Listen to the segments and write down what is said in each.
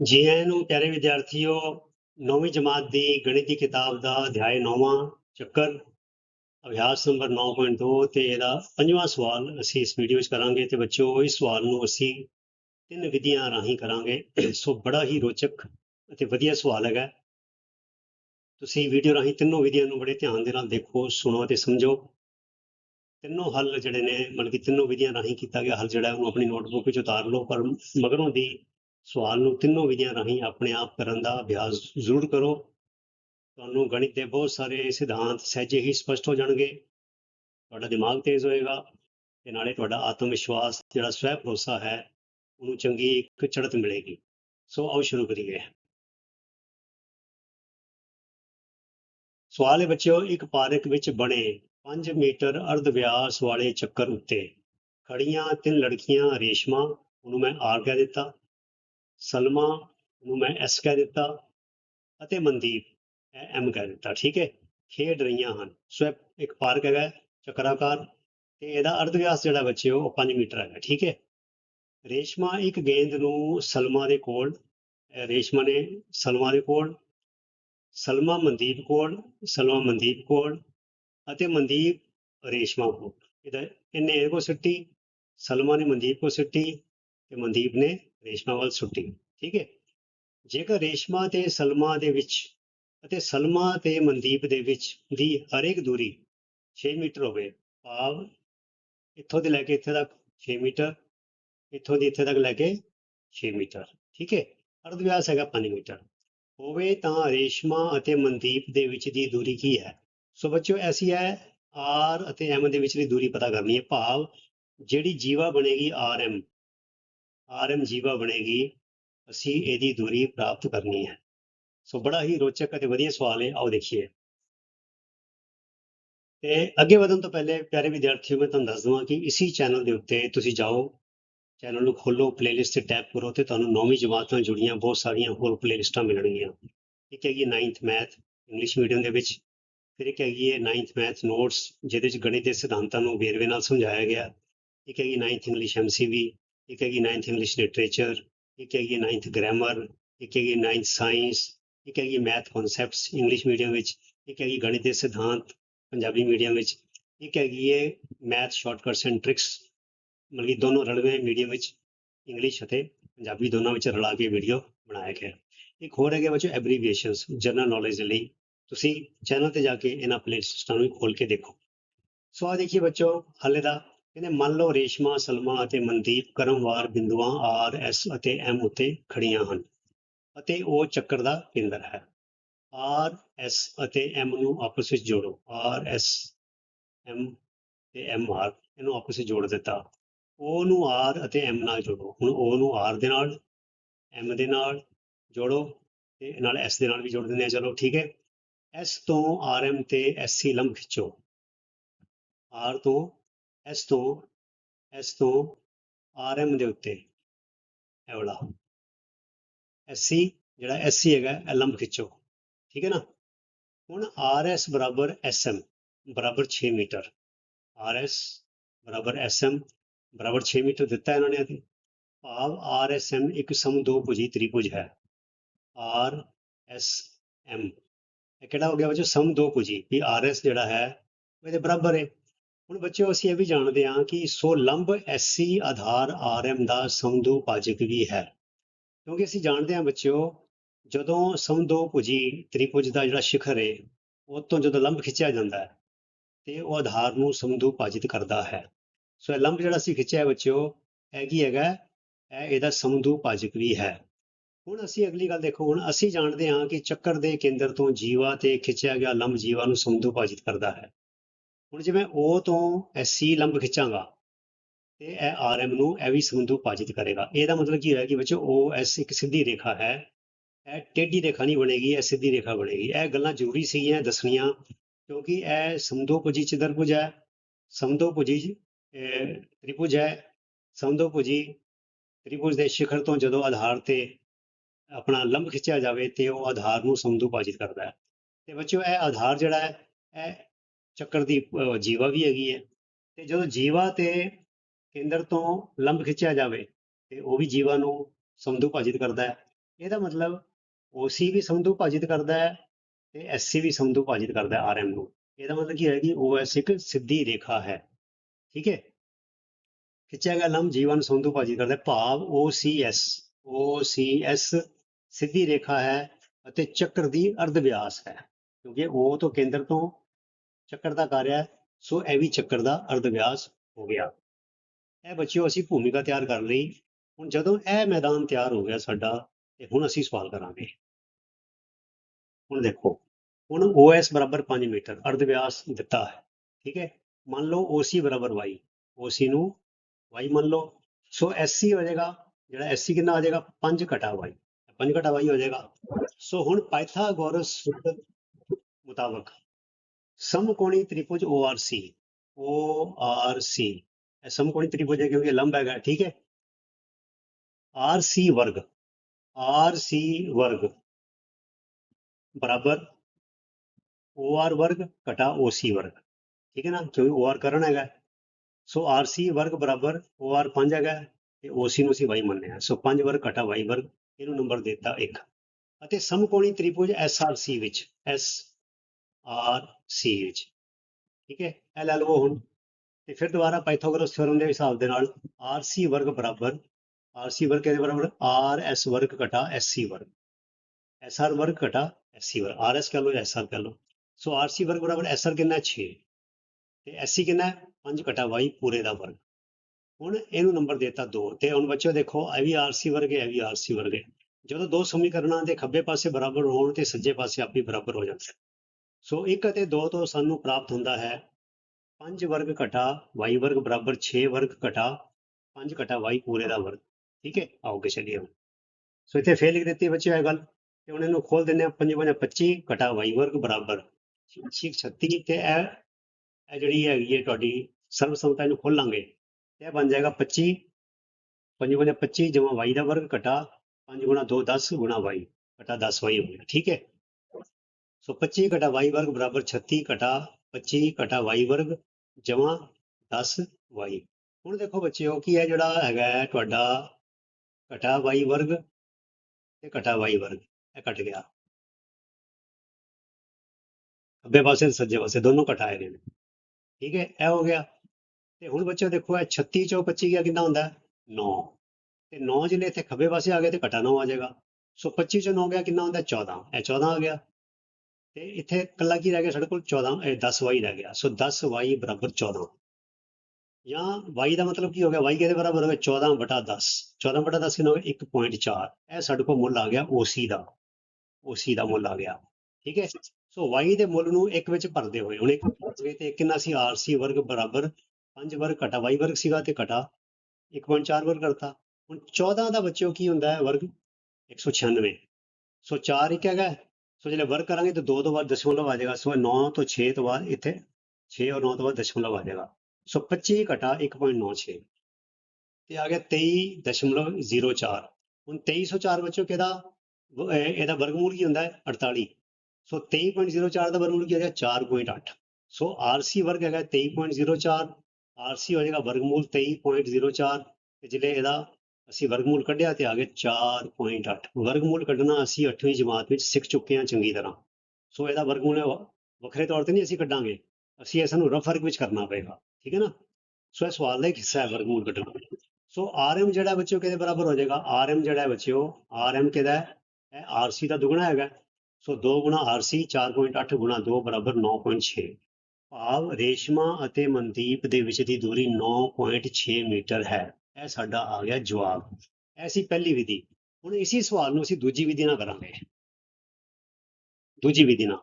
ਜੀ ਆਇਆਂ ਨੂੰ, ਪਿਆਰੇ ਵਿਦਿਆਰਥੀਓ, ਨੌਵੀਂ ਜਮਾਤ ਦੀ ਗਣਿਤ ਦੀ ਕਿਤਾਬ ਦਾ ਅਧਿਆਇ ਨੌਵਾਂ ਚੱਕਰ, ਅਭਿਆਸ ਨੰਬਰ 9.2 ਤੇ ਇਹਦਾ ਪੰਜਵਾਂ ਸਵਾਲ ਅਸੀਂ ਇਸ ਵੀਡੀਓ ਵਿੱਚ ਕਰਾਂਗੇ ਤੇ ਬੱਚਿਓ, ਇਸ ਸਵਾਲ ਨੂੰ ਅਸੀਂ ਤਿੰਨ ਵਿਧੀਆਂ ਰਾਹੀਂ ਕਰਾਂਗੇ। ਸੋ ਬੜਾ ਹੀ ਰੋਚਕ ਅਤੇ ਵਧੀਆ ਸਵਾਲ ਹੈਗਾ। ਤੁਸੀਂ ਵੀਡੀਓ ਰਾਹੀਂ ਤਿੰਨੋਂ ਵਿਧੀਆਂ ਨੂੰ ਬੜੇ ਧਿਆਨ ਦੇ ਨਾਲ ਦੇਖੋ, ਸੁਣੋ ਅਤੇ ਸਮਝੋ। ਤਿੰਨੋਂ ਹੱਲ ਜਿਹੜੇ ਨੇ, ਮਤਲਬ ਕਿ ਤਿੰਨੋਂ ਵਿਧੀਆਂ ਰਾਹੀਂ ਕੀਤਾ ਗਿਆ ਹੱਲ ਜਿਹੜਾ, ਉਹਨੂੰ ਆਪਣੀ ਨੋਟਬੁੱਕ ਵਿੱਚ ਉਤਾਰ ਲਓ, ਪਰ ਮਗਰੋਂ ਦੀ ਸਵਾਲ ਨੂੰ ਤਿੰਨੋਂ ਵਿਧੀਆਂ ਰਾਹੀਂ ਆਪਣੇ ਆਪ ਕਰਨ ਦਾ ਅਭਿਆਸ ਜ਼ਰੂਰ ਕਰੋ। ਤੁਹਾਨੂੰ ਗਣਿਤ ਦੇ ਬਹੁਤ ਸਾਰੇ ਸਿਧਾਂਤ ਸਹਿਜੇ ਹੀ ਸਪਸ਼ਟ ਹੋ ਜਾਣਗੇ। ਤੁਹਾਡਾ ਦਿਮਾਗ ਤੇਜ਼ ਹੋਏਗਾ ਤੇ ਨਾਲੇ ਤੁਹਾਡਾ ਆਤਮ ਵਿਸ਼ਵਾਸ, ਜਿਹੜਾ ਸਵੈ ਭਰੋਸਾ ਹੈ, ਉਹਨੂੰ ਚੰਗੀ ਇੱਕ ਚੜ੍ਹਤ ਮਿਲੇਗੀ। ਸੋ ਆਓ ਸ਼ੁਰੂ ਕਰੀਏ। ਸਵਾਲ ਹੈ ਬੱਚਿਓ, ਇੱਕ ਪਾਰਕ ਵਿੱਚ ਬਣੇ 5 ਮੀਟਰ ਅਰਧ ਵਿਆਸ ਵਾਲੇ ਚੱਕਰ ਉੱਤੇ ਖੜੀਆਂ ਤਿੰਨ ਲੜਕੀਆਂ ਰੇਸ਼ਮਾ, ਉਹਨੂੰ ਮੈਂ ਆਰ ਕਹਿ ਦਿੱਤਾ। ਸਲਮਾ ਨੂੰ ਮੈਂ ਐਸ ਕਹਿ ਦਿੱਤਾ ਅਤੇ ਮਨਦੀਪ ਐਮ ਕਹਿ ਦਿੱਤਾ, ਠੀਕ ਹੈ? ਖੇਡ ਰਹੀਆਂ ਹਨ। ਸੋ ਇੱਕ ਪਾਰਕ ਹੈਗਾ, ਚੱਕਰਾਕਾਰ ਤੇ ਇਹਦਾ ਅਰਧ ਵਿਆਸ ਜਿਹੜਾ ਬੱਚੇ ਉਹ 5 ਮੀਟਰ ਹੈਗਾ, ਠੀਕ ਹੈ? ਰੇਸ਼ਮਾ ਇੱਕ ਗੇਂਦ ਨੂੰ ਸਲਮਾ ਦੇ ਕੋਲ ਰੇਸ਼ਮਾ ਨੇ ਸਲਮਾ ਦੇ ਕੋਲ, ਸਲਮਾ ਮਨਦੀਪ ਕੋਲ, ਸਲਮਾ ਮਨਦੀਪ ਕੋਲ ਅਤੇ ਮਨਦੀਪ ਰੇਸ਼ਮਾ ਕੋਲ। ਇਹਦਾ ਇਹਨੇ ਇਹਦੇ ਕੋ ਸਿੱਟੀ, ਸਲਮਾ ਨੇ ਮਨਦੀਪ ਕੋ ਸਿੱਟੀ ਤੇ ਮਨਦੀਪ ਨੇ ਰੇਸ਼ਮਾ ਵੱਲ ਸੁੱਟੀ, ਠੀਕ ਹੈ? ਜੇਕਰ ਰੇਸ਼ਮਾ ਤੇ ਸਲਮਾ ਦੇ ਵਿੱਚ ਅਤੇ ਸਲਮਾ ਤੇ ਮਨਦੀਪ ਦੇ ਵਿੱਚ ਦੀ ਹਰੇਕ ਦੂਰੀ 6 ਮੀਟਰ ਹੋਵੇ, ਭਾਵ ਇੱਥੋਂ ਦੇ ਲੈ ਕੇ ਇੱਥੇ ਤੱਕ 6 ਮੀਟਰ, ਇੱਥੋਂ ਦੀ ਇੱਥੇ ਤੱਕ ਲੈ ਕੇ 6 ਮੀਟਰ, ਠੀਕ ਹੈ? ਅਰਧ ਵਿਆਸ ਹੈਗਾ 5 ਮੀਟਰ। ਹੋਵੇ ਤਾਂ ਰੇਸ਼ਮਾ ਅਤੇ ਮਨਦੀਪ ਦੇ ਵਿੱਚ ਦੀ ਦੂਰੀ ਕੀ ਹੈ? ਸੋ ਬੱਚਿਓ, ਐਸੀ ਹੈ, ਆਰ ਅਤੇ ਐਮ ਦੇ ਵਿਚਲੀ ਦੂਰੀ ਪਤਾ ਕਰਨੀ ਹੈ, ਭਾਵ ਜਿਹੜੀ ਜੀਵਾ ਬਣੇਗੀ, ਆਰ ਐਮ। Rm ਜੀਵਾ ਬਣੇਗੀ, ਅਸੀਂ ਇਹਦੀ ਦੂਰੀ ਪ੍ਰਾਪਤ ਕਰਨੀ ਹੈ। ਸੋ ਬੜਾ ਹੀ ਰੋਚਕ ਅਤੇ ਵਧੀਆ ਸਵਾਲ ਹੈ, ਆਓ ਦੇਖੀਏ। ਤੇ ਅੱਗੇ ਵਧਣ ਤੋਂ ਪਹਿਲੇ ਪਿਆਰੇ ਵਿਦਿਆਰਥੀਓ, ਮੈਂ ਤੁਹਾਨੂੰ ਦੱਸ ਦਵਾਂ ਕਿ ਇਸੀ ਚੈਨਲ ਦੇ ਉੱਤੇ ਤੁਸੀਂ ਜਾਓ ਚੈਨਲ ਨੂੰ ਖੋਲੋ ਪਲੇਲਿਸਟ ਤੇ ਟੈਪ ਕਰੋ ਤੇ ਤੁਹਾਨੂੰ ਨੌਵੀਂ ਜਮਾਤ ਨਾਲ ਜੁੜੀਆਂ ਬਹੁਤ ਸਾਰੀਆਂ ਹੋਰ ਪਲੇਲਿਸਟਾਂ ਮਿਲਣਗੀਆਂ। ਇੱਕ ਹੈਗੀ 9th ਮੈਥ ਇੰਗਲਿਸ਼ ਮੀਡੀਅਮ ਦੇ ਵਿੱਚ, ਫਿਰ ਇੱਕ ਹੈਗੀ ਹੈ 9th ਮੈਥ ਨੋਟਸ ਜਿਹਦੇ ਵਿੱਚ ਗਣਿਤ ਦੇ ਸਿਧਾਂਤਾਂ ਨੂੰ ਵੇਰਵੇ ਨਾਲ ਸਮਝਾਇਆ ਗਿਆ। ਇੱਕ ਹੈਗੀ 9th ਇੰਗਲਿਸ਼ ਐਮਸੀਵੀ ਇੱਕ ਹੈਗੀ 9th ਇੰਗਲਿਸ਼ ਲਿਟਰੇਚਰ ਇੱਕ ਹੈਗੀ 9th ਗ੍ਰਾਮਰ ਇੱਕ ਹੈਗੀ 9th ਸਾਇੰਸ ਇੱਕ ਹੈਗੀ ਮੈਥ ਕਨਸੈਪਟਸ ਇੰਗਲਿਸ਼ ਮੀਡੀਅਮ ਵਿੱਚ, ਇੱਕ ਹੈਗੀ ਗਣਿਤ ਦੇ ਸਿਧਾਂਤ ਪੰਜਾਬੀ ਮੀਡੀਅਮ ਵਿੱਚ, ਇੱਕ ਹੈਗੀ ਹੈ ਮੈਥ ਸ਼ਾਰਟਕਟਸ ਐਂਡ ਟ੍ਰਿਕਸ ਮਤਲਬ ਕਿ ਦੋਨੋਂ ਰਲਵੇਂ ਮੀਡੀਅਮ ਵਿੱਚ ਇੰਗਲਿਸ਼ ਅਤੇ ਪੰਜਾਬੀ ਦੋਨਾਂ ਵਿੱਚ ਰਲਾ ਕੇ ਵੀਡੀਓ ਬਣਾਇਆ ਗਿਆ। ਇੱਕ ਹੋਰ ਹੈਗਾ ਬੱਚੋ ਐਬਰੀਵੀਏਸ਼ਨਸ ਜਨਰਲ ਨੌਲੇਜ ਲਈ। ਤੁਸੀਂ ਚੈਨਲ ਤੇ ਜਾ ਕੇ ਇਹਨਾਂ ਪਲੇਲਿਸਟਾਂ ਨੂੰ ਖੋਲ ਕੇ ਦੇਖੋ। ਸੋ ਆ ਦੇਖੀਏ ਬੱਚੋ ਹੱਲੇ ਦਾ ਕਹਿੰਦੇ ਮੰਨ ਲਓ ਰੇਸ਼ਮਾ, ਸਲਮਾ ਅਤੇ ਮਨਦੀਪ ਕਰਮਵਾਰ ਬਿੰਦੂਆਂ ਆਰ ਐਸ ਅਤੇ ਐਮ ਉੱਤੇ ਖੜੀਆਂ ਹਨ ਅਤੇ ਉਹ ਚੱਕਰ ਦਾ ਕੇਂਦਰ ਹੈ। ਆਰ, ਐਸ ਅਤੇ ਐਮ ਨੂੰ ਆਪਸ ਵਿੱਚ ਜੋੜੋ। ਆਰ, ਐਸ, ਐਮ ਤੇ ਐਮ ਆਰ, ਇਹਨੂੰ ਆਪਸ ਵਿੱਚ ਜੋੜ ਦਿੱਤਾ। O ਨੂੰ R ਅਤੇ M ਨਾਲ ਜੋੜੋ। ਹੁਣ O ਨੂੰ R ਦੇ ਨਾਲ M ਦੇ ਨਾਲ ਜੋੜੋ ਤੇ ਨਾਲ S ਦੇ ਨਾਲ ਵੀ ਜੋੜ ਦਿੰਦੇ ਆ। ਚਲੋ ਠੀਕ ਹੈ। S ਤੋਂ RM ਤੇ SC ਲੰਬ ਖਿੱਚੋ। R ਤੋਂ S ਤੋਂ S ਤੋਂ RM ਦੇ ਉੱਤੇ ਇਹ ਵਾਲਾ। SC ਜਿਹੜਾ SC ਹੈਗਾ, ਐਲਮ ਖਿੱਚੋ। ਠੀਕ ਹੈ ਨਾ? ਹੁਣ RS ਬਰਾਬਰ SM ਬਰਾਬਰ 6 ਮੀਟਰ। RS ਬਰਾਬਰ SM ਬਰਾਬਰ 6 ਮੀਟਰ ਦਿੱਤਾ ਇਹਨਾਂ ਨੇ ਅਤੇ ਭਾਵ RSM ਇੱਕ ਸਮ ਦੋ ਸਮਦੋਭੁਜੀ ਤ੍ਰਿਭੁਜ ਹੈ। RSM ਇਹ ਕਿਹੜਾ ਹੋ ਗਿਆ ਬੱਚੋ ਸਮਦੋਭੁਜੀ ਵੀ RS ਜਿਹੜਾ ਹੈ, ਉਹ ਇਹਦੇ ਬਰਾਬਰ ਹੈ। ਹੁਣ ਬੱਚਿਓ, ਅਸੀਂ ਇਹ ਵੀ ਜਾਣਦੇ ਹਾਂ ਕਿ ਸੋ ਲੰਬ SC ਆਧਾਰ RM ਦਾ ਸਮਦੋਭਾਜਕ ਵੀ ਹੈ। ਕਿਉਂਕਿ ਅਸੀਂ ਜਾਣਦੇ ਹਾਂ ਬੱਚਿਓ, ਜਦੋਂ ਸਮਦੋਭੁਜੀ ਤ੍ਰਿਭੁਜ ਦਾ ਜਿਹੜਾ ਸ਼ਿਖਰ ਹੈ ਉਹ ਤੋਂ ਜਦੋਂ ਲੰਬ ਖਿੱਚਿਆ ਜਾਂਦਾ ਹੈ, ਤੇ ਉਹ ਆਧਾਰ ਨੂੰ ਸਮਦੋਭਾਜਿਤ ਕਰਦਾ ਹੈ। ਸੋ ਇਹ ਲੰਬ ਜਿਹੜਾ ਅਸੀਂ ਖਿੱਚਿਆ ਬੱਚਿਓ, ਇਹ ਕੀ ਹੈਗਾ ਇਹ ਇਹਦਾ ਸਮਦੂ ਭਾਜਕ ਵੀ ਹੈ। ਹੁਣ ਅਸੀਂ ਅਗਲੀ ਗੱਲ ਦੇਖੋ, ਹੁਣ ਅਸੀਂ ਜਾਣਦੇ ਹਾਂ ਕਿ ਚੱਕਰ ਦੇ ਕੇਂਦਰ ਤੋਂ ਜੀਵਾ ਤੇ ਖਿੱਚਿਆ ਗਿਆ ਲੰਬ ਜੀਵਾ ਨੂੰ ਸਮਦੂ ਭਾਜਿਤ ਕਰਦਾ ਹੈ। ਹੁਣ ਜੇ ਮੈਂ O ਤੋਂ SC ਲੰਬ ਖਿੱਚਾਂਗਾ ਤੇ ਇਹ RM ਨੂੰ ਇਹ ਵੀ ਸਮਦੂ ਭਾਜਿਤ ਕਰੇਗਾ। ਇਹਦਾ ਮਤਲਬ ਕੀ ਹੋਇਆ ਕਿ ਬੱਚੋ OS ਇੱਕ ਸਿੱਧੀ ਰੇਖਾ ਹੈ, ਇਹ ਟੇਢੀ ਰੇਖਾ ਨਹੀਂ ਬਣੇਗੀ, ਇਹ ਸਿੱਧੀ ਰੇਖਾ ਬਣੇਗੀ। ਇਹ ਗੱਲਾਂ ਜ਼ਰੂਰੀ ਸੀਗੀਆਂ, ਦੱਸਣੀਆਂ, ਕਿਉਂਕਿ ਇਹ ਸਮਦੋਭੁਜੀ ਚਿਦਰਭੁਜ ਹੈ ਸਮਦੋਭੁਜੀ ਇਹ ਤ੍ਰਿਭੁਜ ਹੈ ਸਮਦੋਭੁਜੀ ਤ੍ਰਿਭੁਜ ਦੇ ਸ਼ਿਖਰ ਤੋਂ ਜਦੋਂ ਆਧਾਰ ਤੇ ਆਪਣਾ ਲੰਬ ਖਿੱਚਿਆ ਜਾਵੇ ਤੇ ਉਹ ਆਧਾਰ ਨੂੰ ਸਮਦੋਭਾਜਿਤ ਕਰਦਾ ਹੈ। ਤੇ ਬੱਚਿਓ ਇਹ ਆਧਾਰ ਜਿਹੜਾ ਹੈ, ਇਹ ਚੱਕਰ ਦੀ ਜੀਵਾ ਵੀ ਹੈਗੀ ਹੈ। ਤੇ ਜਦੋਂ ਜੀਵਾ ਤੇ ਕੇਂਦਰ ਤੋਂ ਲੰਬ ਖਿੱਚਿਆ ਜਾਵੇ, ਤੇ ਉਹ ਵੀ ਜੀਵਾ ਨੂੰ ਸਮਧੂ ਭਾਜਿਤ ਕਰਦਾ ਹੈ। ਇਹਦਾ ਮਤਲਬ OC ਵੀ ਸਮਦੂ ਭਾਜਿਤ ਕਰਦਾ ਹੈ ਤੇ SC ਵੀ ਸਮਦੂ ਭਾਜਿਤ ਕਰਦਾ ਹੈ RM ਨੂੰ। ਇਹਦਾ ਮਤਲਬ ਕੀ ਹੈ ਕਿ OS ਇੱਕ ਸਿੱਧੀ ਰੇਖਾ ਹੈ। ਠੀਕ ਹੈ? ਖਿੱਚਿਆ ਗਿਆ ਲੰਬ ਜੀਵਾ ਨੂੰ ਸਮਧੂ ਭਾਜਿਤ ਕਰਦਾ ਹੈ। ਭਾਵ OCS OCS ਸਿੱਧੀ ਰੇਖਾ ਹੈ ਅਤੇ ਚੱਕਰ ਦੀ ਅਰਧ ਵਿਆਸ ਹੈ। ਕਿਉਂਕਿ O ਤੋਂ ਕੇਂਦਰ ਤੋਂ ਚੱਕਰ ਦਾ ਕਾਰਿਆ ਹੈ, ਸੋ ਇਹ ਵੀ ਚੱਕਰ ਦਾ ਅਰਧ ਵਿਆਸ ਹੋ ਗਿਆ। ਇਹ ਬੱਚਿਓ, ਅਸੀਂ ਭੂਮਿਕਾ ਤਿਆਰ ਕਰ ਲਈ। ਹੁਣ ਜਦੋਂ ਇਹ ਮੈਦਾਨ ਤਿਆਰ ਹੋ ਗਿਆ ਸਾਡਾ, ਤੇ ਹੁਣ ਅਸੀਂ ਸਵਾਲ ਕਰਾਂਗੇ। ਹੁਣ ਦੇਖੋ, ਹੁਣ OS ਬਰਾਬਰ 5 ਮੀਟਰ ਅਰਧ ਵਿਆਸ ਦਿੱਤਾ ਹੈ, ਠੀਕ ਹੈ? ਮੰਨ ਲਓ OC ਬਰਾਬਰ y OC ਨੂੰ y ਮੰਨ ਲਓ। ਸੋ SC ਹੋ ਜਾਏਗਾ, ਜਿਹੜਾ SC ਕਿੰਨਾ ਆ ਜਾਏਗਾ? 5 ਘਟਾ y 5 ਘਟਾ y ਹੋ ਜਾਏਗਾ। ਸੋ ਹੁਣ ਪਾਇਥਾਗੋਰਸ ਸੂਤਰ ਮੁਤਾਬਕ ਸਮਕੋਣੀ ਤ੍ਰਿਭੁਜ ORC ORC ਇਹ ਸਮਕੋਣੀ ਤ੍ਰਿਭੁਜ ਹੈ ਕਿਉਂਕਿ ਇਹ ਲੰਬ ਹੈਗਾ ਠੀਕ ਹੈ RC ਵਰਗ RC ਵਰਗ ਬਰਾਬਰ OR ਵਰਗ ਘਟਾ OC ਵਰਗ ਠੀਕ ਹੈ ਨਾ ਕਿਉਂਕਿ OR ਕਰਨ ਹੈਗਾ ਸੋ RC ਵਰਗ ਬਰਾਬਰ OR 5 ਹੈਗਾ ਤੇ OC ਨੂੰ ਅਸੀਂ y ਮੰਨਿਆ ਸੋ 5 ਵਰਗ ਘਟਾ y ਵਰਗ ਇਹਨੂੰ ਨੰਬਰ ਦਿੱਤਾ 1 ਅਤੇ ਸਮਕੋਣੀ ਤ੍ਰਿਭੁਜ SRC ਵਿੱਚ SRC ਵਿੱਚ। ਠੀਕ ਹੈ? ਇਹ ਲੈ ਲਵੋ ਹੁਣ। ਤੇ ਫਿਰ ਦੁਬਾਰਾ ਪਾਈਥਾਗੋਰਸ ਥਿਉਰਮ ਦੇ ਹਿਸਾਬ ਦੇ ਨਾਲ RC ਵਰਗ ਬਰਾਬਰ RC ਵਰਗ ਕਿਹਦੇ ਬਰਾਬਰ? RS ਵਰਗ ਘਟਾ SC ਵਰਗ। SR ਵਰਗ ਘਟਾ SC ਵਰਗ। RS ਕਹ ਲਓ ਜਾਂ SR ਕਹ ਲਓ। ਸੋ RC ਵਰਗ ਬਰਾਬਰ SR ਕਿੰਨਾ ਹੈ? 6 ਤੇ ਸੀ ਕਿੰਨਾ ਹੈ? 5 ਘਟਾ y ਪੂਰੇ ਦਾ ਵਰਗ। ਹੁਣ ਇਹਨੂੰ ਨੰਬਰ ਦਿੱਤਾ 2 ਤੇ ਹੁਣ ਬੱਚਿਓ ਦੇਖੋ, ਇਹ ਵੀ ਸੀ ਵਰਗ ਹੈ, ਇਹ ਵੀ RC ਵਰਗ ਹੈ। ਜਦੋਂ ਦੋ ਸਮੀਕਰਨਾਂ ਦੇ ਖੱਬੇ ਪਾਸੇ ਬਰਾਬਰ ਹੋਣ ਤੇ ਸੱਜੇ ਪਾਸੇ ਆਪੇ ਬਰਾਬਰ ਹੋ ਜਾਂਦੇ ਸੋ 1 ਅਤੇ 2 ਤੋਂ ਸਾਨੂੰ ਪ੍ਰਾਪਤ ਹੁੰਦਾ ਹੈ। 5 ਵਰਗ ਘਟਾ y ਵਰਗ ਬਰਾਬਰ 6 ਵਰਗ ਘਟਾ 5 ਘਟਾ y ਪੂਰੇ ਦਾ ਵਰਗ। ਠੀਕ ਹੈ? ਆਓਗੇ ਕੇ ਹੁਣ। ਸੋ ਇੱਥੇ ਫੇਰ ਲਿਖ ਦਿੱਤੀ ਬੱਚਿਓ ਇਹ ਗੱਲ ਤੇ ਹੁਣ ਇਹਨੂੰ ਖੋਲ ਦਿੰਦੇ ਆ 5 5 25 ਘਟਾ y ਵਰਗ ਬਰਾਬਰ 36 36 ਤੇ ਇਹ ਇਹ ਜਿਹੜੀ ਹੈਗੀ ਹੈ ਤੁਹਾਡੀ ਸਰਵਸੰਮਤਾ ਇਹਨੂੰ ਖੋਲਾਂਗੇ। ਇਹ ਬਣ ਜਾਏਗਾ 25 5 5 25 ਜਮਾ y ਦਾ ਵਰਗ ਘਟਾ 5 ਗੁਣਾ 2 10 ਗੁਣਾ y ਘਟਾ 10 y ਹੋ ਗਿਆ। ਠੀਕ ਹੈ? ਸੋ 25 ਘਟਾ y ਵਰਗ ਬਰਾਬਰ 36 ਘਟਾ 25 ਘਟਾ y ਵਰਗ ਜਮਾ 10 y ਹੁਣ ਦੇਖੋ ਬੱਚਿਓ ਕੀ ਹੈ ਜਿਹੜਾ ਹੈਗਾ ਤੁਹਾਡਾ ਘਟਾ y ਵਰਗ ਤੇ ਘਟਾ y ਵਰਗ, ਇਹ ਘਟ ਗਿਆ। ਖੱਬੇ ਪਾਸੇ ਸੱਜੇ ਪਾਸੇ, ਦੋਨੋਂ ਘਟਾਏ ਗਏ ਨੇ। ਠੀਕ ਹੈ, ਇਹ ਹੋ ਗਿਆ। ਤੇ ਹੁਣ ਬੱਚਿਓ ਦੇਖੋ, ਇਹ 36 ਚੋਂ 25 ਗਿਆ, ਕਿੰਨਾ ਹੁੰਦਾ 9 ਤੇ 9 ਜਿਹੜੇ ਇੱਥੇ ਖੱਬੇ ਪਾਸੇ ਆ ਗਏ ਤੇ ਘਟਾ 9 ਆ ਜਾਏਗਾ। ਸੋ 25 ਚੋਂ 9 ਗਿਆ, ਕਿੰਨਾ ਹੁੰਦਾ? 14 ਇਹ 14 ਆ ਗਿਆ। ਤੇ ਇੱਥੇ ਕੱਲਾ ਕੀ ਰਹਿ ਗਿਆ? ਸਾਡੇ ਕੋਲ 14 ਇਹ 10 y ਰਹਿ ਗਿਆ। ਸੋ 10 y ਬਰਾਬਰ 14 ਜਾਂ y ਦਾ ਮਤਲਬ ਕੀ ਹੋ ਗਿਆ? y ਕਿਹਦੇ ਬਰਾਬਰ ਹੋ ਗਿਆ? 14 ਬਟਾ 10 14 ਬਟਾ 10 ਕਿੰਨਾ ਹੋ ਗਿਆ? 1.4 ਇਹ ਸਾਡੇ ਕੋਲ ਮੁੱਲ ਆ ਗਿਆ OC ਦਾ। OC ਦਾ ਮੁੱਲ ਆ ਗਿਆ। ਠੀਕ ਹੈ? ਸੋ y ਦੇ ਮੁੱਲ ਨੂੰ ਇੱਕ ਵਿੱਚ ਭਰਦੇ ਹੋਏ, ਹੁਣ ਇੱਕ ਭਰਦੇ ਤੇ ਕਿੰਨਾ ਸੀ? RC ਵਰਗ ਬਰਾਬਰ 5 ਵਰਗ ਘਟਾ y ਵਰਗ ਸੀਗਾ ਤੇ ਘਟਾ 1.4 ਵਰਗ ਕਰਤਾ। ਹੁਣ 14 ਦਾ ਬੱਚਿਓ ਕੀ ਹੁੰਦਾ ਹੈ? ਵਰਗ 196 ਸੋ 4 ਇੱਕ ਹੈਗਾ। ਸੋ ਜਿਹੜੇ ਵਰਗ ਕਰਾਂਗੇ ਤਾਂ 2 ਤੋਂ ਬਾਅਦ ਦਸ਼ਮਲਵ ਆ ਜਾਏਗਾ। ਸੋ 9 ਤੋਂ 6 ਤੋਂ ਬਾਅਦ ਇੱਥੇ 6 ਔਰ 9 ਤੋਂ ਬਾਅਦ ਦਸ਼ਮਲਵ ਆ ਜਾਏਗਾ। ਸੋ 25 ਘਟਾ 1.96 ਤੇ ਆ ਗਿਆ 23.04 ਹੁਣ 2304 ਬੱਚਿਓ ਕਿਹਦਾ? ਵ- ਇਹ- ਇਹਦਾ ਵਰਗਮੂਲ ਕੀ ਹੁੰਦਾ ਹੈ? 48 ਸੋ 23.04 ਦਾ ਵਰਗਮੂਲ ਕੀ ਆ ਗਿਆ? 4.8 ਸੋ RC ਵਰਗ ਹੈਗਾ 23.04 RC ਹੋ ਜਾਏਗਾ ਵਰਗਮੂਲ 23.04 ਤੇ ਜਿਹੜੇ ਇਹਦਾ ਅਸੀਂ ਵਰਗਮੂਲ ਕੱਢਿਆ ਤੇ ਆ ਗਿਆ 4.8 ਵਰਗਮੂਲ ਕੱਢਣਾ ਅਸੀਂ 8ਵੀਂ ਜਮਾਤ ਵਿੱਚ ਸਿੱਖ ਚੁੱਕੇ ਹਾਂ ਚੰਗੀ ਤਰ੍ਹਾਂ। ਸੋ ਇਹਦਾ ਵਰਗਮੂਲ ਹੈ ਵੱਖਰੇ ਤੌਰ ਤੇ ਨਹੀਂ ਅਸੀਂ ਕੱਢਾਂਗੇ। ਅਸੀਂ ਇਸ ਨੂੰ ਰਫ ਵਰਗ ਵਿੱਚ ਕਰਨਾ ਪਏਗਾ, ਠੀਕ ਹੈ ਨਾ? ਸੋ ਇਹ ਸਵਾਲ ਦਾ ਇੱਕ ਹਿੱਸਾ ਹੈ ਵਰਗਮੂਲ ਕੱਢਣਾ। ਸੋ RM ਜਿਹੜਾ ਬੱਚਿਓ, ਕਿਹਦੇ ਬਰਾਬਰ ਹੋ ਜਾਏਗਾ? RM ਜਿਹੜਾ ਹੈ ਬੱਚਿਓ RM ਕਿਹਦਾ ਹੈ? ਇਹ RC ਦਾ ਦੁਗਣਾ ਹੈਗਾ। ਸੋ 2 ਗੁਣਾ RC 4.8 ਗੁਣਾ 2 ਬਰਾਬਰ 9.6 ਭਾਵ ਰੇਸ਼ਮਾ ਅਤੇ ਮਨਦੀਪ ਦੇ ਵਿੱਚ ਦੀ ਦੂਰੀ 9.6 ਮੀਟਰ ਹੈ। ਇਹ ਸਾਡਾ ਆ ਗਿਆ ਜਵਾਬ। ਇਹ ਸੀ ਪਹਿਲੀ ਵਿਧੀ। ਹੁਣ ਇਸੇ ਸਵਾਲ ਨੂੰ ਅਸੀਂ ਦੂਜੀ ਵਿਧੀ ਨਾਲ ਕਰਾਂਗੇ। ਦੂਜੀ ਵਿਧੀ ਨਾਲ।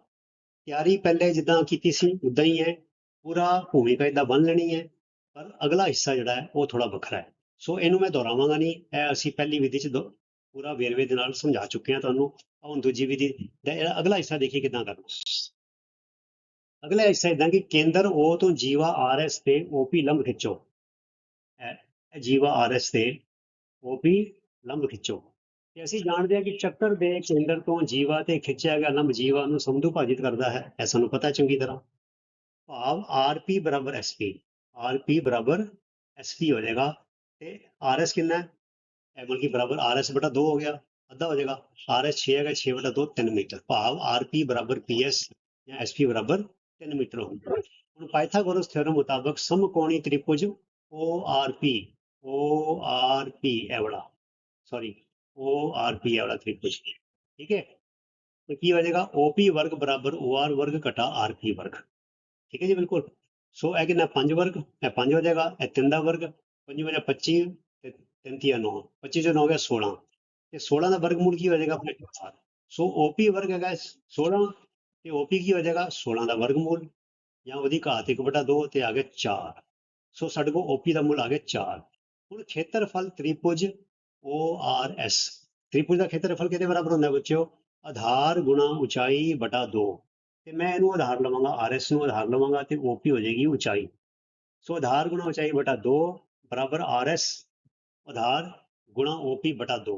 ਤਿਆਰੀ ਪਹਿਲੇ ਜਿੱਦਾਂ ਕੀਤੀ ਸੀ, ਉਦਾਂ ਹੀ ਹੈ। ਪੂਰਾ ਭੂਮਿਕਾ ਇਦਾਂ ਬਣ ਲੈਣੀ ਹੈ। ਪਰ ਅਗਲਾ ਹਿੱਸਾ ਜਿਹੜਾ ਹੈ, ਉਹ ਥੋੜਾ ਵੱਖਰਾ ਹੈ। ਸੋ ਇਹਨੂੰ ਮੈਂ ਦੁਹਰਾਵਾਂਗਾ ਨਹੀਂ। ਇਹ ਅਸੀਂ ਪਹਿਲੀ ਵਿਧੀ ਚ ਦੋ- ਪੂਰਾ ਵੇਰਵੇ ਦੇ ਨਾਲ ਸਮਝਾ ਚੁੱਕੇ ਹਾਂ ਤੁਹਾਨੂੰ। ਹੁਣ ਦੂਜੀ ਵਿਧੀ ਦਾ ਇਹਦਾ ਅਗਲਾ ਹਿੱਸਾ ਦੇਖੀਏ ਕਿਦਾਂ ਕਰਨਾ। ਅਗਲਾ ਹਿੱਸਾ ਇਦਾਂ ਕਿ ਕੇਂਦਰ O ਤੋਂ ਜੀਵਾ RS ਤੇ OP ਲੰਬ ਖਿੱਚੋ। ਇਹ ਇਹ ਜੀਵਾ RS ਤੇ OP ਲੰਬ ਖਿੱਚੋ। ਤੇ ਅਸੀਂ ਜਾਣਦੇ ਹਾਂ ਕਿ ਚੱਕਰ ਦੇ ਕੇਂਦਰ ਤੋਂ ਜੀਵਾ ਤੇ ਖਿੱਚਿਆ ਗਿਆ ਲੰਬ ਜੀਵਾ ਨੂੰ ਸਮਦੂ ਭਾਜਿਤ ਕਰਦਾ ਹੈ, ਇਹ ਸਾਨੂੰ ਪਤਾ ਚੰਗੀ ਤਰ੍ਹਾਂ। ਭਾਵ RP ਬਰਾਬਰ SP RP ਬਰਾਬਰ SP ਹੋ ਜਾਏਗਾ। ਤੇ RS ਕਿੰਨਾ ਹੈ? ਇਹ ਮਤਲਬ ਕਿ ਬਰਾਬਰ RS ਬਟਾ 2 ਹੋ ਗਿਆ, ਅੱਧਾ ਹੋ ਜਾਏਗਾ। RS 6 ਹੈਗਾ 6 ਬਟਾ 2 3 ਮੀਟਰ। ਭਾਵ RP ਬਰਾਬਰ PS ਜਾਂ SP ਬਰਾਬਰ 3 ਮੀਟਰ ਹੋਊਗਾ। ਹੁਣ ਪਾਇਥਾਗੋਰਸ ਥਿਉਰਮ ਮੁਤਾਬਕ ਸਮਕੋਣੀ ਤ੍ਰਿਭੁਜ ORP ORP ਇਹ ਵਾਲਾ ਸੌਰੀ ORP ਇਹ ਵਾਲਾ ਤ੍ਰਿਭੁਜ ਠੀਕ ਹੈ ਤੇ ਕੀ ਹੋ ਜਾਏਗਾ OP ਵਰਗ ਬਰਾਬਰ OR ਵਰਗ ਘਟਾ RP ਵਰਗ ਠੀਕ ਹੈ ਜੀ ਬਿਲਕੁਲ ਸੋ ਇਹ ਕਿੰਨਾ 5 ਵਰਗ ਇਹ 5 ਹੋ ਜਾਏਗਾ ਇਹ 3 ਦਾ ਵਰਗ 5 ਵਜਾ 25 ਤੇ 3 9 25 ਜੋ 9 ਗਿਆ 16 ਤੇ 16 ਦਾ ਵਰਗਮੂਲ ਕੀ ਹੋ ਜਾਏਗਾ ਆਪਣੇ 4 ਸੋ OP ਵਰਗ ਹੈਗਾ 16 ਤੇ OP ਕੀ ਹੋ ਜਾਏਗਾ 16 ਦਾ ਵਰਗਮੂਲ ਜਾਂ ਉਹਦੀ ਘਾਤ 1/2 ਤੇ ਆ ਗਿਆ 4 ਸੋ ਸਾਡੇ ਕੋਲ OP ਦਾ ਮੁੱਲ ਆ ਗਿਆ 4 ਹੁਣ ਖੇਤਰਫਲ ਤ੍ਰਿਭੁਜ ORS ਤ੍ਰਿਭੁਜ ਦਾ ਖੇਤਰਫਲ ਕਿਹਦੇ ਬਰਾਬਰ ਹੁੰਦਾ ਹੈ ਬੱਚਿਓ? ਆਧਾਰ ਗੁਣਾ ਉਚਾਈ ਬਟਾ 2 ਤੇ ਮੈਂ ਇਹਨੂੰ ਆਧਾਰ ਲਵਾਂਗਾ RS ਨੂੰ ਆਧਾਰ ਲਵਾਂਗਾ ਤੇ OP ਹੋ ਜਾਏਗੀ ਉਚਾਈ। ਸੋ ਆਧਾਰ ਗੁਣਾ ਉਚਾਈ ਬਟਾ 2 ਬਰਾਬਰ RS ਆਧਾਰ ਗੁਣਾ OP ਬਟਾ 2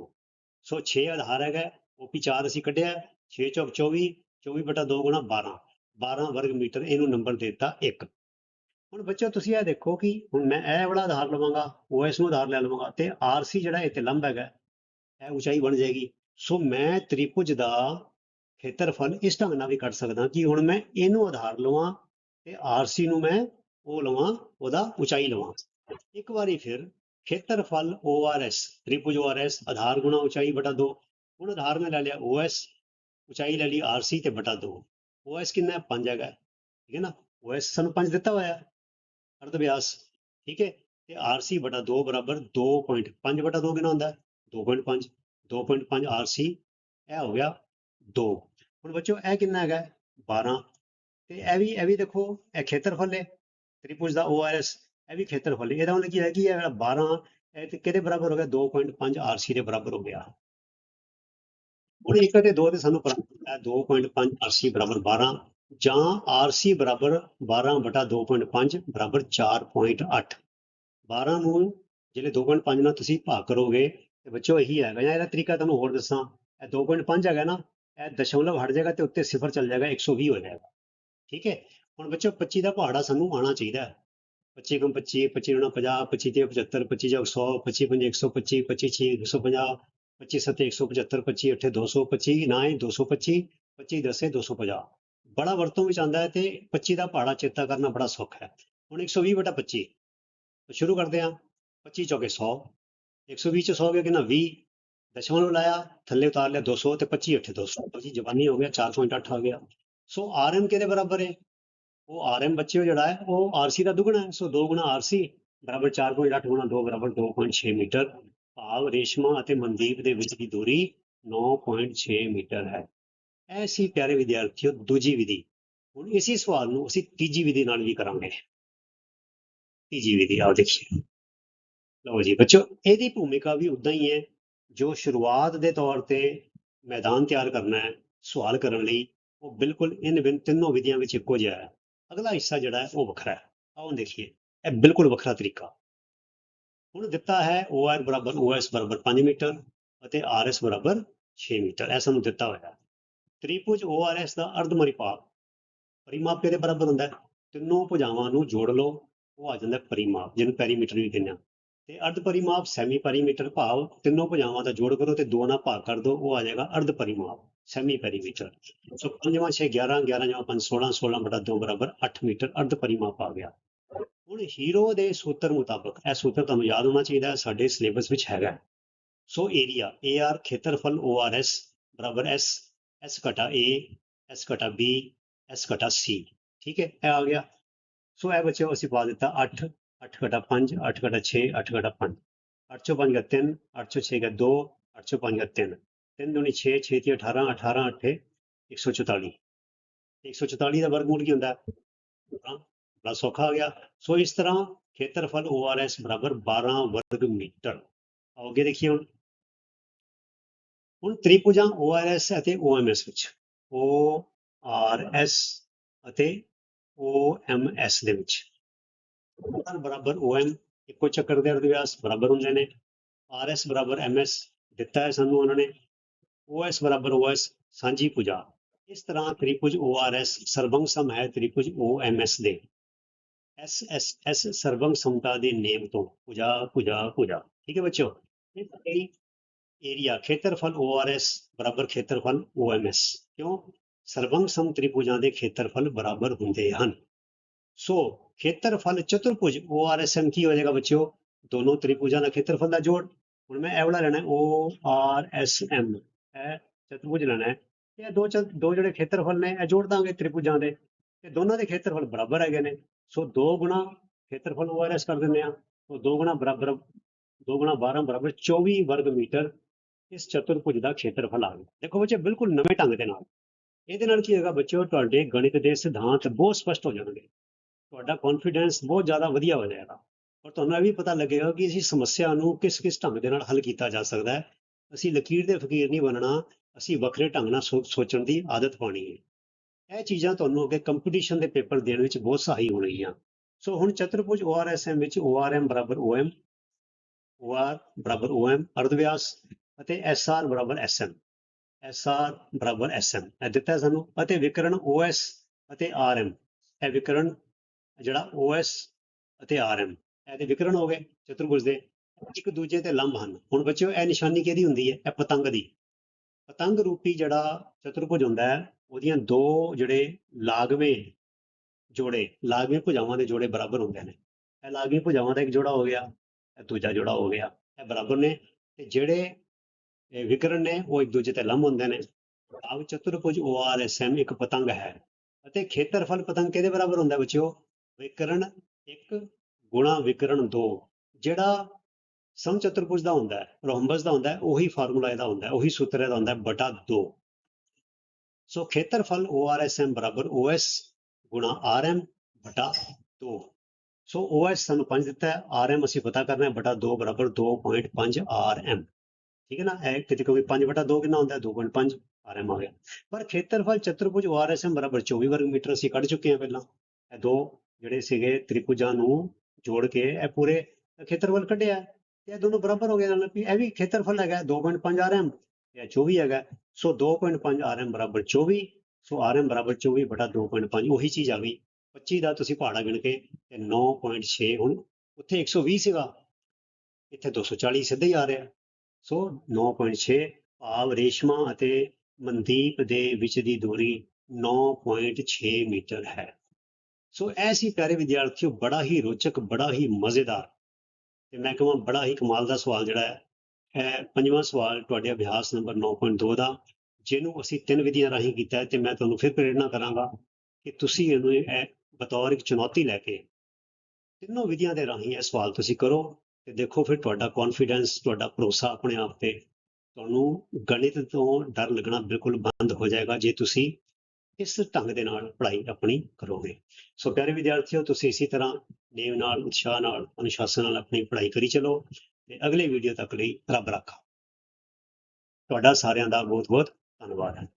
ਸੋ 6 ਆਧਾਰ ਹੈਗਾ OP 4 ਅਸੀਂ ਕੱਢਿਆ 6 ਚੌਕ 24 24 ਬਟਾ 2 ਗੁਣਾ 12 12 ਵਰਗ ਮੀਟਰ ਇਹਨੂੰ ਨੰਬਰ ਦੇ ਦਿੱਤਾ 1 ਹੁਣ ਬੱਚਿਓ, ਤੁਸੀਂ ਇਹ ਦੇਖੋ ਕਿ ਹੁਣ ਮੈਂ ਇਹ ਵਾਲਾ ਆਧਾਰ ਲਵਾਂਗਾ OS ਨੂੰ ਆਧਾਰ ਲੈ ਲਵਾਂਗਾ ਤੇ RC ਜਿਹੜਾ ਇੱਥੇ ਲੰਬ ਹੈਗਾ, ਇਹ ਉਚਾਈ ਬਣ ਜਾਏਗੀ। ਸੋ ਮੈਂ ਤ੍ਰਿਭੁਜ ਦਾ ਖੇਤਰਫਲ ਇਸ ਢੰਗ ਨਾਲ ਵੀ ਕੱਢ ਸਕਦਾ ਕਿ ਹੁਣ ਮੈਂ ਇਹਨੂੰ ਆਧਾਰ ਲਵਾਂ ਤੇ RC ਨੂੰ ਮੈਂ ਉਹ ਲਵਾਂ, ਉਹਦਾ ਉਚਾਈ ਲਵਾਂ। ਇੱਕ ਵਾਰੀ ਫਿਰ ਖੇਤਰਫਲ ORS ਤ੍ਰਿਭੁਜ ORS ਆਧਾਰ ਗੁਣਾ ਉਚਾਈ ਬਟਾ 2 ਹੁਣ ਆਧਾਰ ਮੈਂ ਲੈ ਲਿਆ OS ਉਚਾਈ ਲੈ ਲਈ RC ਤੇ ਬਟਾ 2 OS ਕਿੰਨਾ ਹੈ? 5 ਹੈਗਾ। ਠੀਕ ਹੈ ਨਾ? OS ਸਾਨੂੰ 5 ਦਿੱਤਾ ਹੋਇਆ। ਅਰਧ ਵਿਆਸ ਠੀਕ ਹੈ? ਤੇ RC 2 ਬਰਾਬਰ 2.5 ਬਟਾ 2 ਕਿੰਨਾ ਹੁੰਦਾ? 2.5 2.5 RC ਇਹ ਹੋ ਗਿਆ 2 ਹੁਣ ਬੱਚੋ ਇਹ ਕਿੰਨਾ ਹੈਗਾ? 12 ਤੇ ਇਹ ਵੀ ਇਹ ਵੀ ਦੇਖੋ, ਇਹ ਖੇਤਰਫਲ ਹੈ ਤ੍ਰਿਭੁਜ ਦਾ ORS ਇਹ ਵੀ ਖੇਤਰਫਲ ਹੈ ਇਹਦਾ ਮਤਲਬ ਕੀ ਹੈ? ਕਿ ਇਹ 12 ਇਹ ਤੇ ਕਿਹਦੇ ਬਰਾਬਰ ਹੋ ਗਿਆ? 2.5 RC ਦੇ ਬਰਾਬਰ ਹੋ ਗਿਆ। ਹੁਣ ਇੱਕ ਤੇ ਦੋ ਤੇ ਸਾਨੂੰ ਪਤਾ ਹੈ 2.5 RC ਬਰਾਬਰ 12 ਜਾਂ RC ਬਰਾਬਰ 12 ਬਟਾ 2.5 ਬਰਾਬਰ 4.8 12 ਨੂੰ ਜਿਹੜੇ 2.5 ਨਾਲ ਤੁਸੀਂ ਭਾਗ ਕਰੋਗੇ, ਤੇ ਬੱਚੋ ਇਹੀ ਹੈਗਾ ਜਾਂ ਇਹਦਾ ਤਰੀਕਾ ਤੁਹਾਨੂੰ ਹੋਰ ਦੱਸਾਂ। ਇਹ 2.5 ਹੈਗਾ ਨਾ, ਇਹ ਦਸ਼ਮਲਵ ਹਟ ਜਾਏਗਾ ਤੇ ਉੱਤੇ ਸਿਫਰ ਚੱਲ ਜਾਏਗਾ 120 ਹੋ ਜਾਏਗਾ। ਠੀਕ ਹੈ? ਹੁਣ ਬੱਚੋ 25 ਦਾ ਪਹਾੜਾ ਸਾਨੂੰ ਆਣਾ ਚਾਹੀਦਾ। ਹੈ 25 ਕਮ 25 25 ਗੁਣਾ 50 25 ਤੇ 75 25 ਜਾਂ 100 25 5 125 25 6 150 25 7 175 25 8 200 25 9 225 25 10 250 ਬੜਾ ਵਰਤੋਂ ਵਿੱਚ ਆਉਂਦਾ ਹੈ ਤੇ 25 ਦਾ ਪਹਾੜਾ ਚੇਤਾ ਕਰਨਾ ਬੜਾ ਸੌਖਾ ਹੈ। ਹੁਣ 120 ਬਟਾ 25 ਤਾਂ ਸ਼ੁਰੂ ਕਰਦੇ ਹਾਂ। 25 ਚੌਕੇ 100 120 ਚ 100 ਗਿਆ ਕਿੰਨਾ? 20 ਦਸ਼ਮਲਵ ਲਾਇਆ, ਥੱਲੇ ਉਤਾਰ ਲਿਆ 200 ਤੇ 25 8 200 ਤੁਸੀਂ ਜਵਾਨੀ ਹੋ ਗਿਆ 4.8 ਆ ਗਿਆ। ਸੋ RM ਕਿਹਦੇ ਬਰਾਬਰ ਹੈ ਉਹ RM ਬੱਚੇ ਜਿਹੜਾ ਹੈ, ਉਹ RC ਦਾ ਦੁੱਗਣਾ ਹੈ। ਸੋ 2 ਗੁਣਾ ਆਰਸੀ, ਬਰਾਬਰ 4.8 ਗੁਣਾ 2 ਬਰਾਬਰ 2.6 ਮੀਟਰ। ਭਾਵ ਰੇਸ਼ਮਾ ਅਤੇ ਮਨਦੀਪ ਦੇ ਵਿੱਚ ਦੀ ਦੂਰੀ 9.6 ਮੀਟਰ ਹੈ। ਐਸੀ ਪਿਆਰੇ ਵਿਦਿਆਰਥੀਓ ਦੂਜੀ ਵਿਧੀ। ਹੁਣ ਇਸੇ ਸਵਾਲ ਨੂੰ ਅਸੀਂ ਤੀਜੀ ਵਿਧੀ ਨਾਲ ਵੀ ਕਰਾਂਗੇ। ਤੀਜੀ ਵਿਧੀ, ਆਓ ਦੇਖੀਏ। ਲਓ ਜੀ ਬੱਚੋ, ਇਹਦੀ ਭੂਮਿਕਾ ਵੀ ਉਦਾਂ ਹੀ ਹੈ, ਜੋ ਸ਼ੁਰੂਆਤ ਦੇ ਤੌਰ ਤੇ ਮੈਦਾਨ ਤਿਆਰ ਕਰਨਾ ਹੈ, ਸਵਾਲ ਕਰਨ ਲਈ, ਉਹ ਬਿਲਕੁਲ ਇਨ ਬਿਨ ਤਿੰਨੋਂ ਵਿਧੀਆਂ ਵਿੱਚ ਇੱਕੋ ਜਿਹਾ ਹੈ। ਅਗਲਾ ਹਿੱਸਾ ਜਿਹੜਾ ਹੈ, ਉਹ ਵੱਖਰਾ ਹੈ। ਆਓ ਦੇਖੀਏ, ਇਹ ਬਿਲਕੁਲ ਵੱਖਰਾ ਤਰੀਕਾ। ਹੁਣ ਦਿੱਤਾ ਹੈ OR ਬਰਾਬਰ OS ਬਰਾਬਰ 5 ਮੀਟਰ ਅਤੇ RS ਬਰਾਬਰ 6 ਮੀਟਰ, ਇਹ ਸਾਨੂੰ ਦਿੱਤਾ ਹੋਇਆ ਤ੍ਰਿਭੁਜ ORS ਦਾ ਅਰਧ ਪਰਿਮਾਪ ਪਰਿਮਾਪ ਕਿਹਦੇ ਬਰਾਬਰ ਹੁੰਦਾ ਹੈ। ਤਿੰਨੋਂ ਭੁਜਾਵਾਂ ਨੂੰ ਜੋੜ ਲਓ। ਉਹ ਆ ਜਾਂਦਾ ਪਰਿਮਾਪ ਜਿਹਨੂੰ ਪੈਰੀਮੀਟਰ ਵੀ ਕਹਿੰਦੇ ਆ। ਤੇ ਅਰਧ ਪਰਿਮਾਪ ਸੈਮੀ ਪੈਰੀਮੀਟਰ ਭਾਵ ਤਿੰਨੋਂ ਭੁਜਾਵਾਂ ਦਾ ਜੋੜ ਕਰੋ ਤੇ ਦੋ ਨਾਲ ਭਾਗ ਕਰ ਦਿਓ ਉਹ ਆ ਜਾਏਗਾ ਅਰਧ ਪਰਿਮਾਪ ਸੈਮੀ ਪੈਰੀਮੀਟਰ ਸੋ 5 6 11 11 ਜਾਂ 5 16 16 ਬਟਾ 2 ਬਰਾਬਰ 8 ਮੀਟਰ ਅਰਧ ਪਰਿਮਾਪ ਆ ਗਿਆ। ਹੁਣ ਹੀਰੋ ਦੇ ਸੂਤਰ ਮੁਤਾਬਕ ਇਹ ਸੂਤਰ ਤੁਹਾਨੂੰ ਯਾਦ ਹੋਣਾ ਚਾਹੀਦਾ ਹੈ, ਸਾਡੇ ਸਿਲੇਬਸ ਵਿੱਚ ਹੈਗਾ ਸੋ ਏਰੀਆ AR ਖੇਤਰਫਲ ORS ਬਰਾਬਰ S S ਘਟਾ A, S ਘਟਾ B, S ਘਟਾ C ਠੀਕ ਹੈ, ਇਹ ਆ ਗਿਆ। ਸੋ ਇਹ ਬੱਚੇ ਅਸੀਂ ਪਾ ਦਿੱਤਾ 8 8 ਘਟਾ 5 8 ਘਟਾ 6 8 ਘਟਾ 5 8 ਚੋਂ 5 ਗਿਆ 3 8 ਚੋਂ 6 ਗਿਆ 2 8 ਚੋਂ 5 ਗਿਆ 3 3 ਦੂਣੀ 6 6 ਤੇ 18 18 8 144 144 ਦਾ ਵਰਗਮੂਲ ਕੀ ਹੁੰਦਾ? ਬੜਾ ਸੌਖਾ ਆ ਗਿਆ। ਸੋ ਇਸ ਤਰ੍ਹਾਂ ਖੇਤਰਫਲ ORS ਬਰਾਬਰ 12 ਵਰਗ ਮੀਟਰ। ਆਓ ਅੱਗੇ ਦੇਖੀਏ ਹੁਣ। ਹੁਣ ਤ੍ਰਿਭੁਜਾਂ ORS ਅਤੇ OMS ਵਿੱਚ। ORS ਅਤੇ OMS ਦੇ ਵਿੱਚ। OR ਬਰਾਬਰ OM ਇੱਕੋ ਚੱਕਰ ਦੇ ਅਰਧ ਵਿਆਸ ਬਰਾਬਰ ਹੁੰਦੇ ਨੇ। RS ਬਰਾਬਰ MS ਦਿੱਤਾ ਹੈ ਸਾਨੂੰ ਉਹਨਾਂ ਨੇ। OS ਬਰਾਬਰ OS ਸਾਂਝੀ ਭੁਜਾ। ਇਸ ਤਰ੍ਹਾਂ ਤ੍ਰਿਭੁਜ ORS ਸਰਵੰਗ ਸਮ ਹੈ ਤ੍ਰਿਭੁਜ OMS ਦੇ। SSS ਸਰਵੰਗ ਸਮਤਾ ਦੇ ਨੇਮ ਤੋਂ। ਭੁਜਾ ਭੁਜਾ ਭੁਜਾ। ਠੀਕ ਹੈ ਬੱਚਿਓ? ਇਹ ਏਰੀਆ ਖੇਤਰਫਲ ORS ਬਰਾਬਰ ਖੇਤਰਫਲ OMS ਕਿਉਂ? ਸਰਵੰਗ ਸਮ ਦੇ ਖੇਤਰਫਲ ਬਰਾਬਰ ਹੁੰਦੇ ਹਨ। ਸੋ ਖੇਤਰਫਲ ਚਤੁਰਭੁਜ ORSM ਕੀ ਹੋ ਜਾਏਗਾ ਬੱਚਿਓ? ਦੋਨੋਂ ਤ੍ਰਿਭੁਜਾਂ ਦਾ ਖੇਤਰਫਲ ਦਾ ਜੋੜ। ਹੁਣ ਮੈਂ ਇਹ ਵਾਲਾ ਲੈਣਾ ORSM ਇਹ ਚਤੁਰਭੁਜ ਲੈਣਾ ਹੈ। ਇਹ ਦੋ ਚ- ਦੋ ਜਿਹੜੇ ਖੇਤਰਫਲ ਨੇ, ਇਹ ਜੋੜ ਦਾਂਗੇ ਤ੍ਰਿਭੁਜਾਂ ਦੇ। ਤੇ ਦੋਨਾਂ ਦੇ ਖੇਤਰਫਲ ਬਰਾਬਰ ਹੈਗੇ ਨੇ। ਸੋ 2 ਗੁਣਾ ਖੇਤਰਫਲ ORS ਕਰ ਦਿੰਦੇ ਆ ਸੋ 2 ਗੁਣਾ ਬਰਾਬਰ 2 ਗੁਣਾ 12 ਬਰਾਬਰ 24 ਵਰਗ ਮੀਟਰ ਇਸ ਚਤੁਰਭੁਜ ਦਾ ਖੇਤਰਫਲ ਆ ਗਿਆ ਦੇਖੋ ਬੱਚੇ, ਬਿਲਕੁਲ ਨਵੇਂ ਢੰਗ ਦੇ ਨਾਲ। ਇਹਦੇ ਨਾਲ ਕੀ ਹੋਏਗਾ ਬੱਚਿਓ, ਤੁਹਾਡੇ ਗਣਿਤ ਦੇ ਸਿਧਾਂਤ ਬਹੁਤ ਸਪਸ਼ਟ ਹੋ ਜਾਣਗੇ। ਤੁਹਾਡਾ ਕੌਨਫੀਡੈਂਸ ਬਹੁਤ ਜ਼ਿਆਦਾ ਵਧੀਆ ਹੋ ਜਾਏਗਾ। ਔਰ ਤੁਹਾਨੂੰ ਇਹ ਵੀ ਪਤਾ ਲੱਗੇਗਾ ਕਿ ਅਸੀਂ ਸਮੱਸਿਆ ਨੂੰ ਕਿਸ ਕਿਸ ਢੰਗ ਦੇ ਨਾਲ ਹੱਲ ਕੀਤਾ ਜਾ ਸਕਦਾ ਹੈ। ਅਸੀਂ ਲਕੀਰ ਦੇ ਫਕੀਰ ਨਹੀਂ ਬਣਨਾ, ਅਸੀਂ ਵੱਖਰੇ ਢੰਗ ਨਾਲ ਸੋ- ਸੋਚਣ ਦੀ ਆਦਤ ਪਾਣੀ ਹੈ। ਇਹ ਚੀਜ਼ਾਂ ਤੁਹਾਨੂੰ ਅੱਗੇ ਕੰਪੀਟੀਸ਼ਨ ਦੇ ਪੇਪਰ ਦੇਣ ਵਿੱਚ ਬਹੁਤ ਸਹਾਈ ਹੋਣਗੀਆਂ। ਸੋ ਹੁਣ ਚਤੁਰਭੁਜ ORSM ਵਿੱਚ ORM ਬਰਾਬਰ OM OR ਬਰਾਬਰ OM ਅਰਧ ਵਿਆਸ ਅਤੇ SR ਬਰਾਬਰ SM SR ਬਰਾਬਰ SM ਇਹ ਦਿੱਤਾ ਸਾਨੂੰ ਅਤੇ ਵਿਕਰਣ OS ਅਤੇ RM ਇਹ ਵਿਕਰਣ ਜਿਹੜਾ OS ਅਤੇ RM ਇਹਦੇ ਵਿਕਰਣ ਹੋ ਗਏ ਚਤੁਰਭੁਜ ਦੇ। ਇੱਕ ਦੂਜੇ ਤੇ ਲੰਬ ਹਨ। ਹੁਣ ਬੱਚਿਓ, ਇਹ ਨਿਸ਼ਾਨੀ ਕਿਹਦੀ ਹੁੰਦੀ ਹੈ? ਇਹ ਪਤੰਗ ਦੀ। ਪਤੰਗ ਰੂਪੀ ਜਿਹੜਾ ਚਤੁਰਭੁਜ ਹੁੰਦਾ ਹੈ, ਉਹਦੀਆਂ ਦੋ ਜਿਹੜੇ ਲਾਗਵੇਂ ਜੋੜੇ, ਲਾਗਵੇਂ ਭੁਜਾਵਾਂ ਦੇ ਜੋੜੇ ਬਰਾਬਰ ਹੁੰਦੇ ਨੇ। ਇਹ ਲਾਗਵੇਂ ਭੁਜਾਵਾਂ ਦਾ ਇੱਕ ਜੋੜਾ ਹੋ ਗਿਆ, ਇਹ ਦੂਜਾ ਜੋੜਾ ਹੋ ਗਿਆ, ਇਹ ਬਰਾਬਰ ਨੇ। ਤੇ ਜਿਹੜੇ ਵਿਕਰਣ ਨੇ, ਉਹ ਇੱਕ ਦੂਜੇ ਤੇ ਲੰਬ ਹੁੰਦੇ ਨੇ। ਆਪ ਚਤੁਰਭੁਜ ORSM ਇੱਕ ਪਤੰਗ ਹੈ ਅਤੇ ਖੇਤਰਫਲ ਪਤੰਗ ਕਿਹਦੇ ਬਰਾਬਰ ਹੁੰਦਾ ਹੈ ਬੱਚਿਓ? ਵਿਕਰਣ 1 ਗੁਣਾ ਵਿਕਰਣ 2 ਜਿਹੜਾ ਸਮ ਚਤੁਰਭੁਜ ਦਾ ਹੁੰਦਾ ਹੈ ਰੋਮਬਸ ਦਾ ਹੁੰਦਾ ਹੈ, ਉਹੀ ਫਾਰਮੂਲਾ ਇਹਦਾ ਹੁੰਦਾ ਹੈ, ਉਹੀ ਸੂਤਰ ਇਹਦਾ ਹੁੰਦਾ ਹੈ, ਬਟਾ 2 ਸੋ ਖੇਤਰਫਲ ORSM ਬਰਾਬਰ OS ਗੁਣਾ RM ਬਟਾ 2 ਸੋ OS ਸਾਨੂੰ 5 ਦਿੱਤਾ ਹੈ RM ਅਸੀਂ ਪਤਾ ਕਰਨਾ ਹੈ, ਬਟਾ 2 ਬਰਾਬਰ 2.5 RM ਠੀਕ ਹੈ ਨਾ? ਇਹ ਕਿਤੇ ਕਿਉਂਕਿ 5 ਬਟਾ 2 ਕਿੰਨਾ ਹੁੰਦਾ? ਹੈ 2.5 RM ਆ ਗਿਆ। ਪਰ ਖੇਤਰਫਲ ਚਤੁਰਭੁਜ ORSM ਬਰਾਬਰ 24 ਵਰਗ ਮੀਟਰ ਅਸੀਂ ਕੱਢ ਚੁੱਕੇ ਹਾਂ ਪਹਿਲਾਂ। ਇਹ ਦੋ ਜਿਹੜੇ ਸੀਗੇ ਤ੍ਰਿਭੁਜਾਂ ਨੂੰ ਜੋੜ ਕੇ ਇਹ ਪੂਰੇ ਖੇਤਰਫਲ ਕੱਢਿਆ। ਹੈ। ਤੇ ਇਹ ਦੋਨੋਂ ਬਰਾਬਰ ਹੋ ਗਏ ਨਾਲ ਵੀ ਇਹ ਵੀ ਖੇਤਰਫਲ ਹੈਗਾ। 2.5 RM ਇਹ 24 ਹੈਗਾ। ਸੋ 2.5 RM ਬਰਾਬਰ 24 ਸੋ RM ਬਰਾਬਰ 24 ਬਟਾ 2.5 ਉਹੀ ਚੀਜ਼ ਆ ਗਈ। 25 ਦਾ ਤੁਸੀਂ ਪਹਾੜਾ ਗਿਣ ਕੇ ਤੇ 9.6 ਹੁਣ ਉੱਥੇ 120 ਸੀਗਾ। ਇੱਥੇ 240 ਸਿੱਧਾ ਹੀ ਆ ਰਿਹਾ। ਸੋ 9.6 ਭਾਵ ਰੇਸ਼ਮਾ ਅਤੇ ਮਨਦੀਪ ਦੇ ਵਿੱਚ ਦੀ ਦੂਰੀ 9.6 ਮੀਟਰ ਹੈ। ਸੋ ਐਸੀ ਪਿਆਰੇ ਵਿਦਿਆਰਥੀਓ, ਬੜਾ ਹੀ ਰੋਚਕ, ਬੜਾ ਹੀ ਮਜ਼ੇਦਾਰ। ਤੇ ਮੈਂ ਕਹਾਂ, ਬੜਾ ਹੀ ਕਮਾਲ ਦਾ ਸਵਾਲ ਜਿਹੜਾ ਹੈ, ਇਹ ਪੰਜਵਾਂ ਸਵਾਲ ਤੁਹਾਡੇ ਅਭਿਆਸ ਨੰਬਰ 9.2 ਦਾ ਜਿਹਨੂੰ ਅਸੀਂ ਤਿੰਨ ਵਿਧੀਆਂ ਰਾਹੀਂ ਕੀਤਾ ਤੇ ਮੈਂ ਤੁਹਾਨੂੰ ਫਿਰ ਪ੍ਰੇਰਣਾ ਕਰਾਂਗਾ ਕਿ ਤੁਸੀਂ ਇਹਨੂੰ ਇਹ ਬਤੌਰ ਇੱਕ ਚੁਣੌਤੀ ਲੈ ਕੇ ਤਿੰਨੋਂ ਵਿਧੀਆਂ ਦੇ ਰਾਹੀਂ ਇਹ ਸਵਾਲ ਤੁਸੀਂ ਕਰੋ। ਤੇ ਦੇਖੋ ਫਿਰ ਤੁਹਾਡਾ ਕੌਨਫੀਡੈਂਸ ਤੁਹਾਡਾ ਭਰੋਸਾ ਆਪਣੇ ਆਪ ਤੇ ਤੁਹਾਨੂੰ ਗਣਿਤ ਤੋਂ ਡਰ ਲੱਗਣਾ ਬਿਲਕੁਲ ਬੰਦ ਹੋ ਜਾਏਗਾ ਜੇ ਤੁਸੀਂ ਇਸ ਢੰਗ ਦੇ ਨਾਲ ਪੜ੍ਹਾਈ ਆਪਣੀ ਕਰੋਗੇ। ਸੋ ਪਿਆਰੇ ਵਿਦਿਆਰਥੀਓ, ਤੁਸੀਂ ਇਸੇ ਤਰ੍ਹਾਂ ਨੇਮ ਨਾਲ, ਉਤਸ਼ਾਹ ਨਾਲ, ਅਨੁਸ਼ਾਸਨ ਨਾਲ ਆਪਣੀ ਪੜ੍ਹਾਈ ਕਰੀ ਚਲੋ ਤੇ ਅਗਲੇ ਵੀਡੀਓ ਤੱਕ ਲਈ ਰੱਬ ਰਾਖਾ। ਤੁਹਾਡਾ ਸਾਰਿਆਂ ਦਾ ਬਹੁਤ ਬਹੁਤ ਧੰਨਵਾਦ। ਹੈ